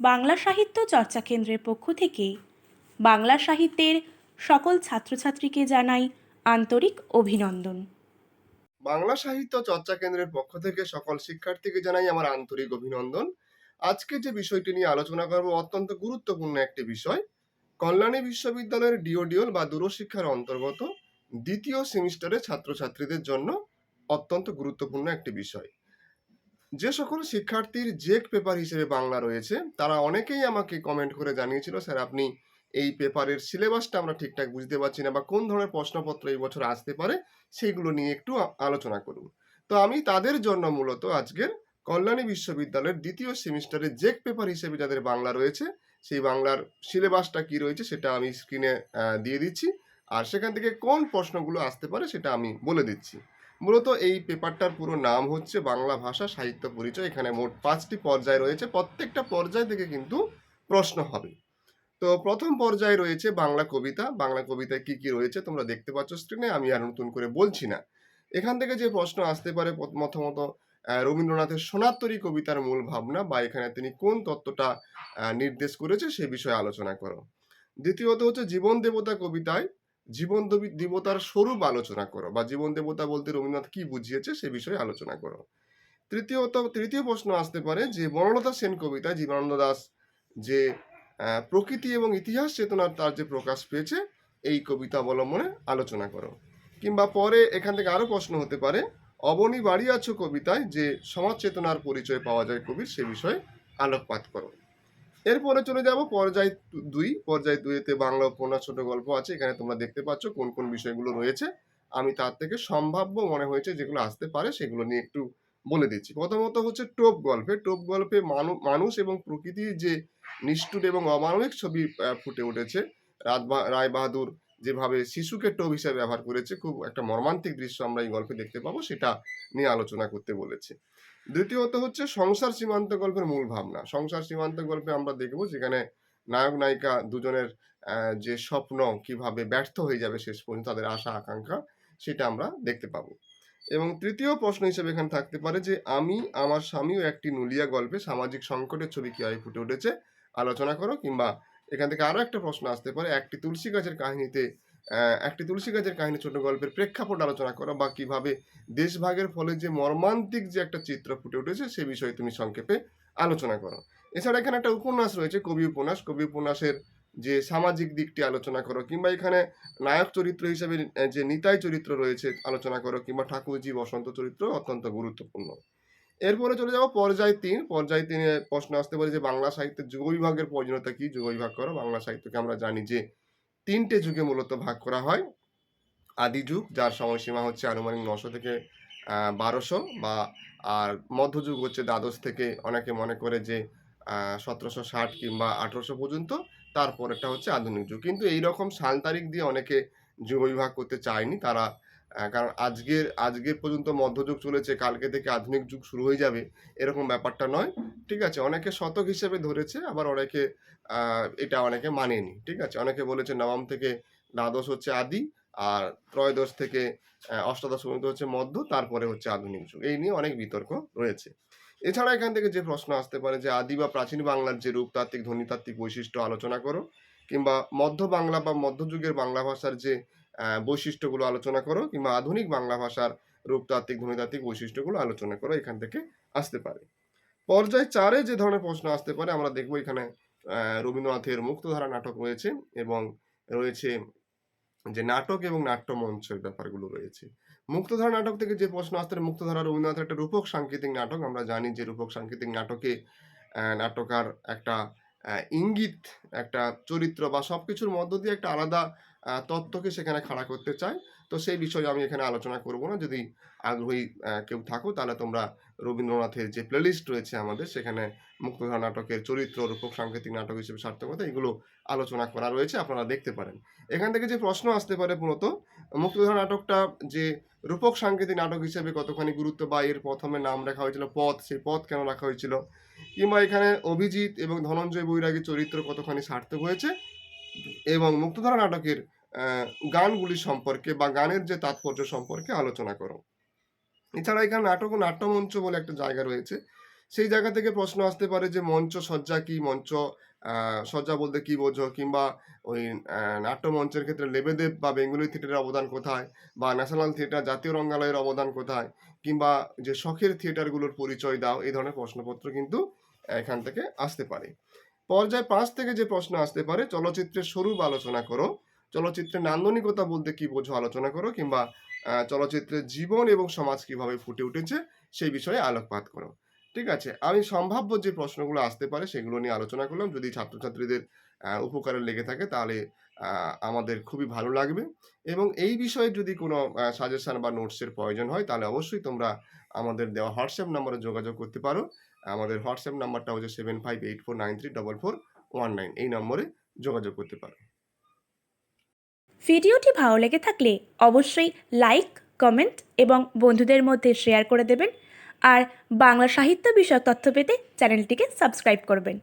বাংলা সাহিত্য চর্চা কেন্দ্রের পক্ষ থেকে বাংলা সাহিত্যের সকল ছাত্রছাত্রীকে জানাই আন্তরিক অভিনন্দন। বাংলা সাহিত্য চর্চা কেন্দ্রের পক্ষ থেকে সকল শিক্ষার্থীকে জানাই আমার আন্তরিক অভিনন্দন। আজকে যে বিষয়টি নিয়ে আলোচনা করব অত্যন্ত গুরুত্বপূর্ণ একটি বিষয়, কল্যাণী বিশ্ববিদ্যালয়ের ডিওডিওল বা দূরশিক্ষার অন্তর্গত দ্বিতীয় সেমিস্টারের ছাত্রছাত্রীদের জন্য অত্যন্ত গুরুত্বপূর্ণ একটি বিষয়। যে সকল শিক্ষার্থীর জেক পেপার হিসেবে বাংলা রয়েছে, তারা অনেকেই আমাকে কমেন্ট করে জানিয়েছিল, স্যার, আপনি এই পেপারের সিলেবাসটা আমরা ঠিকঠাক বুঝতে পারছি না বা কোন ধরনের প্রশ্নপত্র এই বছর আসতে পারে সেইগুলো নিয়ে একটু আলোচনা করুন। তো আমি তাদের জন্য মূলত আজকের কল্যাণী বিশ্ববিদ্যালয়ের দ্বিতীয় সেমিস্টারের জেক পেপার হিসেবে যাদের বাংলা রয়েছে, সেই বাংলার সিলেবাসটা কি রয়েছে সেটা আমি স্ক্রিনে দিয়ে দিচ্ছি। আর সেখান থেকে কোন প্রশ্নগুলো আসতে পারে সেটা আমি বলে দিচ্ছি। মূলত এই পেপারটার পুরো নাম হচ্ছে বাংলা ভাষা সাহিত্য পরিচয়। এখানে মোট পাঁচটি পর্যায় রয়েছে। প্রত্যেকটা পর্যায় থেকে কিন্তু প্রশ্ন হবে। তো প্রথম পর্যায়ে রয়েছে বাংলা কবিতা। বাংলা কবিতায় কি কি রয়েছে তোমরা দেখতে পাচ্ছ স্ক্রিনে আমি আর নতুন করে বলছি না। এখান থেকে যে প্রশ্ন আসতে পারে, প্রথ- প্রথমত রবীন্দ্রনাথের সোনাত্তরী কবিতার মূল ভাবনা বা এখানে তিনি কোন তত্ত্বটা নির্দেশ করেছে সে বিষয়ে আলোচনা করো। দ্বিতীয়ত হচ্ছে জীবন দেবতা কবিতায় জীবন দেবতার স্বরূপ আলোচনা করো বা জীবন দেবতা বলতে রবীন্দ্রনাথ কি বুঝিয়েছে সে বিষয়ে আলোচনা করো। তৃতীয়ত, তৃতীয় প্রশ্ন আসতে পারে যে বনলতা সেন কবিতা জীবনানন্দ দাস যে প্রকৃতি এবং ইতিহাস চেতনার তার যে প্রকাশ পেয়েছে, এই কবিতা অবলম্বনে আলোচনা করো। কিংবা পরে এখান থেকে আরও প্রশ্ন হতে পারে, অবনী বাড়ি আছো কবিতায় যে সমাজ চেতনার পরিচয় পাওয়া যায় কবির সে বিষয়ে আলোকপাত করো। এরপরে চলে যাব পর্যায় দুই। পর্যায় দুইতে বাংলা উপন্যাস ছোট গল্প আছে। এখানে তোমরা দেখতে পাচ্ছ কোন কোন বিষয়গুলো রয়েছে। আমি তার থেকে সম্ভাব্য মনে হয়েছে যেগুলো আসতে পারে সেগুলো নিয়ে একটু বলে দিচ্ছি। প্রথমত হচ্ছে টোপ গল্পে। টোপ গল্পে মানুষ এবং প্রকৃতির যে নিষ্ঠুর এবং অমানবিক ছবি ফুটে উঠেছে। রায় বাহাদুর যেভাবে শিশুকে টোপ হিসাবে ব্যবহার করেছে, খুব একটা মর্মান্তিক দৃশ্য আমরা এই গল্পে দেখতে পাবো, সেটা নিয়ে আলোচনা করতে বলেছে। দ্বিতীয়ত হচ্ছে সংসার সীমান্ত গল্পের মূল ভাবনা। সংসার সীমান্ত গল্পে আমরা দেখব যেখানে নায়ক নায়িকা দুজনের যে স্বপ্ন কীভাবে ব্যর্থ হয়ে যাবে শেষ পর্যন্ত তাদের আশা, আকাঙ্ক্ষা, সেটা আমরা দেখতে পাবো। এবং তৃতীয় প্রশ্ন হিসেবে এখানে থাকতে পারে যে, আমি আমার স্বামীও একটি নুলিয়া গল্পে সামাজিক সংকটের ছবি কীভাবে ফুটে উঠেছে? আলোচনা করো কিংবা এখান থেকে আরও একটা প্রশ্ন আসতে পারে। একটি তুলসী গাছের কাহিনীতে একটি তুলসী গাছের কাহিনী ছোট গল্পের প্রেক্ষাপট আলোচনা করো বা কীভাবে দেশভাগের ফলে যে মর্মান্তিক যে একটা চিত্র ফুটে উঠেছে সে বিষয়ে তুমি সংক্ষেপে আলোচনা করো। এছাড়া এখানে একটা উপন্যাস রয়েছে, কবি উপন্যাস। কবি উপন্যাসের যে সামাজিক দিকটি আলোচনা করো কিংবা এখানে নায়ক চরিত্র হিসেবে যে নিতাই চরিত্র রয়েছে আলোচনা করো কিংবা ঠাকুরজি বসন্ত চরিত্র অত্যন্ত গুরুত্বপূর্ণ। এরপরে চলে যাব পর্যায় তিন। পর্যায় তিনে প্রশ্ন আসতে পারে যে বাংলা সাহিত্যের যুগ বিভাগের প্রয়োজনীয়তা কি? যুগ বিভাগ করো। বাংলা সাহিত্যকে আমরা জানি যে তিনটে যুগে মূলত ভাগ করা হয়। আদি যুগ, যার সময়সীমা হচ্ছে আনুমানিক নশো থেকে বারোশো বা, আর মধ্যযুগ হচ্ছে দ্বাদশ থেকে অনেকে মনে করে যে সতেরোশো ষাট কিংবা আঠেরোশো পর্যন্ত। তারপরেরটা হচ্ছে আধুনিক যুগ। কিন্তু এইরকম সাল তারিখ দিয়ে অনেকে যুগ বিভাগ করতে চায়নি। তারা কারণ আজকের আজকের পর্যন্ত মধ্যযুগ চলেছে, কালকে থেকে আধুনিক যুগ শুরু হয়ে যাবে, এরকম ব্যাপারটা নয়, ঠিক আছে? অনেকে শতক হিসেবে ধরেছে, আবার অনেকে এটা অনেকে মানেনি, ঠিক আছে? অনেকে বলেছে নবম থেকে দ্বাদশ হচ্ছে আদি, আর ত্রয়োদশ থেকে অষ্টাদশ পর্যন্ত হচ্ছে মধ্য, তারপরে হচ্ছে আধুনিক যুগ। এই নিয়ে অনেক বিতর্ক রয়েছে। এছাড়া এখান থেকে যে প্রশ্ন আসতে পারে যে আদি বা প্রাচীন বাংলার যে রূপতাত্ত্বিক, ধ্বনিতাত্ত্বিক বৈশিষ্ট্য আলোচনা করো, কিংবা মধ্য বাংলা বা মধ্যযুগের বাংলা ভাষার যে বৈশিষ্ট্যগুলো আলোচনা করো কিংবা আধুনিক বাংলা ভাষার রূপতাত্ত্বিক ধ্বনিতাত্ত্বিক বৈশিষ্ট্যগুলো আলোচনা করো এখান থেকে আসতে পারে। পর্যায় চারে যে ধরনের প্রশ্ন আসতে পারে আমরা দেখব এখানে রবীন্দ্রনাথের মুক্তধারা নাটক রয়েছে এবং রয়েছে যে নাটক এবং নাট্যমঞ্চের ব্যাপারগুলো রয়েছে। মুক্তধারা নাটক থেকে যে প্রশ্ন আসতে পারে, মুক্তধারা রবীন্দ্রনাথের একটা রূপক সাংকেতিক নাটক আমরা জানি যে রূপক সাংকেতিক নাটকে নাটকার একটা ইঙ্গিত একটা চরিত্র বা সবকিছুর মধ্য দিয়ে একটা আলাদা তত্ত্বকে সেখানে খাড়া করতে চায়। তো সেই বিষয়ে আমি এখানে আলোচনা করব না। যদি আগ্রহী কেউ থাকো, তাহলে তোমরা রবীন্দ্রনাথের যে প্লেলিস্ট রয়েছে আমাদের, সেখানে মুক্তধারা নাটকের চরিত্র, রূপক সাংকেতিক নাটক হিসেবে সার্থকতা, এগুলো আলোচনা করা রয়েছে, আপনারা দেখতে পারেন। এখান থেকে যে প্রশ্ন আসতে পারে মূলত, মুক্তধারা নাটকটা যে রূপক সাংকেতিক নাটক হিসেবে কতখানি গুরুত্ব বা এর প্রথমে নাম রাখা হয়েছিল, পথ, সেই পথ কেন রাখা হয়েছিল, কিংবা এখানে অভিজিৎ এবং ধনঞ্জয় বৈরাগীর চরিত্র কতখানি সার্থক হয়েছে এবং মুক্তধারা নাটকের গানগুলি সম্পর্কে বা গানের যে তাৎপর্য সম্পর্কে আলোচনা করো। এছাড়া এখানে নাটক ও নাট্যমঞ্চ বলে একটা জায়গা রয়েছে। সেই জায়গা থেকে প্রশ্ন আসতে পারে যে মঞ্চ সজ্জা কি? মঞ্চ সজ্জা বলতে কি বোঝো? কিংবা ওই নাট্যমঞ্চের ক্ষেত্রে লেবেদেব বা বেঙ্গলি থিয়েটারের অবদান কোথায়? বা ন্যাশনাল থিয়েটার, জাতীয় রঙ্গালয়ের অবদান কোথায়? কিংবা যে শখের থিয়েটারগুলোর পরিচয় দাও, এই ধরনের প্রশ্নপত্র কিন্তু এখান থেকে আসতে পারে। পর্যায় পাঁচ থেকে যে প্রশ্ন আসতে পারে, চলচ্চিত্রের স্বরূপ আলোচনা করো। চলচ্চিত্রের নান্দনিকতা বলতে কি বোঝো আলোচনা করো, কিংবা চলচ্চিত্রের জীবন এবং সমাজ কীভাবে ফুটে উঠেছে সেই বিষয়ে আলোকপাত করো। ঠিক আছে? আমি সম্ভাব্য যে প্রশ্নগুলো আসতে পারে সেগুলো নিয়ে আলোচনা করলাম। যদি ছাত্রছাত্রীদের উপকারে লেগে থাকে তাহলে আমাদের খুবই ভালো লাগবে। এবং এই বিষয়ে যদি কোনো সাজেশন বা নোটসের প্রয়োজন হয়, তাহলে অবশ্যই তোমরা আমাদের দেওয়া হোয়াটসঅ্যাপ নম্বরে যোগাযোগ করতে পারো। আমাদের হোয়াটসঅ্যাপ নাম্বারটা হচ্ছে seven five eight four nine three double four one nine এই নম্বরে যোগাযোগ করতে পারো। ভিডিওটি ভালো লেগে থাকলে অবশ্যই লাইক কমেন্ট এবং বন্ধুদের মধ্যে শেয়ার করে দেবেন। আর বাংলা সাহিত্য বিষয়ক তথ্য পেতে চ্যানেলটিকে সাবস্ক্রাইব করবেন।